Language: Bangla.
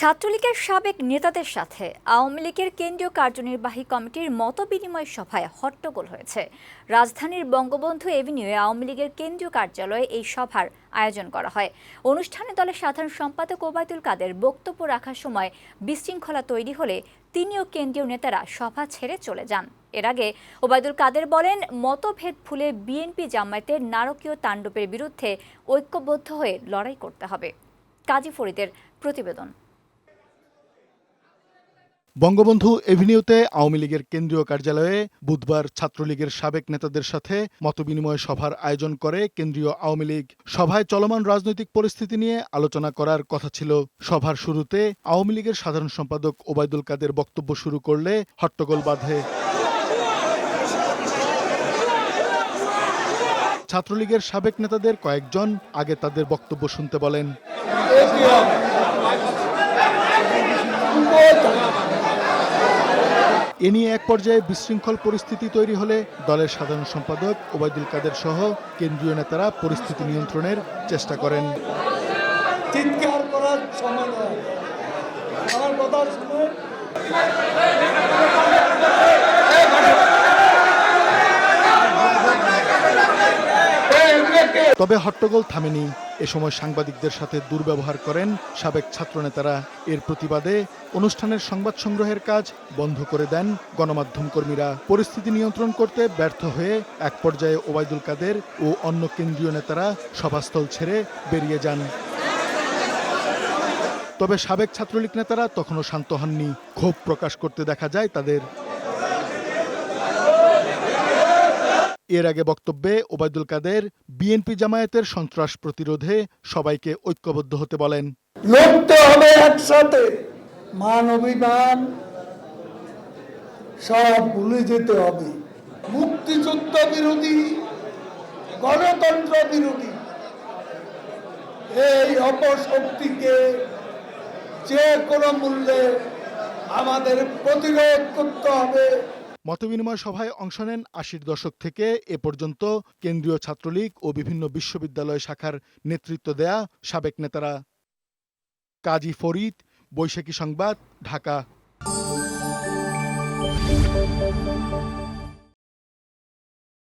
ছাত্রলীগের সাবেক নেতাদের সাথে আওয়ামী লীগের কেন্দ্রীয় কার্যনির্বাহী কমিটির মত বিনিময় সভায় হট্টগোল হয়েছে। রাজধানীর বঙ্গবন্ধু এভিনিউয়ে আওয়ামী লীগের কেন্দ্রীয় কার্যালয়ে এই সভার আয়োজন করা হয়। অনুষ্ঠানে দলের সাধারণ সম্পাদক ওবায়দুল কাদের বক্তব্য রাখার সময় বিশৃঙ্খলা তৈরি হলে তিনিও কেন্দ্রীয় নেতারা সভা ছেড়ে চলে যান। এর আগে ওবায়দুল কাদের বলেন, মতভেদ ভুলে বিএনপি জামায়াতের নারকীয় তাণ্ডবের বিরুদ্ধে ঐক্যবদ্ধ হয়ে লড়াই করতে হবে। কাজী ফরিদের প্রতিবেদন। বঙ্গবন্ধু এভিনিউতে আওয়ামী লীগের কেন্দ্রীয় কার্যালয়ে বুধবার ছাত্রলীগের সাবেক নেতাদের সাথে মতবিনিময় সভার আয়োজন করে কেন্দ্রীয় আওয়ামী লীগ। সভায় চলমান রাজনৈতিক পরিস্থিতি নিয়ে আলোচনা করার কথা ছিল। সভার শুরুতে আওয়ামী লীগের সাধারণ সম্পাদক ওবায়দুল কাদের বক্তব্য শুরু করলে হট্টগোল বাধে। ছাত্রলীগের সাবেক নেতাদের কয়েকজন আগে তাদের বক্তব্য শুনতে বলেন। এ নিয়ে এক পর্যায়ে বিশৃঙ্খল পরিস্থিতি তৈরি হলে দলের সাধারণ সম্পাদক ওবায়দুল কাদের সহ কেন্দ্রীয় নেতারা পরিস্থিতি নিয়ন্ত্রণের চেষ্টা করেন। চিৎকার করার সময় আমার কথা শুনে তবে হট্টগোল থামেনি। এ সময় সাংবাদিকদের সাথে দুর্ব্যবহার করেন সাবেক ছাত্রনেতারা। এর প্রতিবাদে অনুষ্ঠানের সংবাদ সংগ্রহের কাজ বন্ধ করে দেন গণমাধ্যম কর্মীরা। পরিস্থিতি নিয়ন্ত্রণ করতে ব্যর্থ হয়ে এক পর্যায়ে ওবায়দুল কাদের ও অন্য কেন্দ্রীয় নেতারা সভাস্থল ছেড়ে বেরিয়ে যান। তবে সাবেক ছাত্রলীগ নেতারা তখনও শান্ত হননি। ক্ষোভ প্রকাশ করতে দেখা যায় তাদের এর আগে বক্তব্যে ওবায়দুল কাদের বিএনপি জামায়াতের সন্ত্রাস প্রতিরোধে সবাইকে ঐক্যবদ্ধ হতে বলেন। লড়তে হবে একসাথে। সব ভুলে যেতে হবে। মুক্তিযুদ্ধ বিরোধী, গণতন্ত্র বিরোধী, এই অপশক্তিকে যে কোনো মূল্যে আমাদের প্রতিরোধ করতে হবে। মতবিনিময় সভায় অংশ নেন আশির দশক থেকে এ পর্যন্ত কেন্দ্রীয় ছাত্রলীগ ও বিভিন্ন বিশ্ববিদ্যালয় শাখার নেতৃত্ব দেয়া সাবেক নেতারা। কাজী ফরিদ, বৈশাখী সংবাদ, ঢাকা।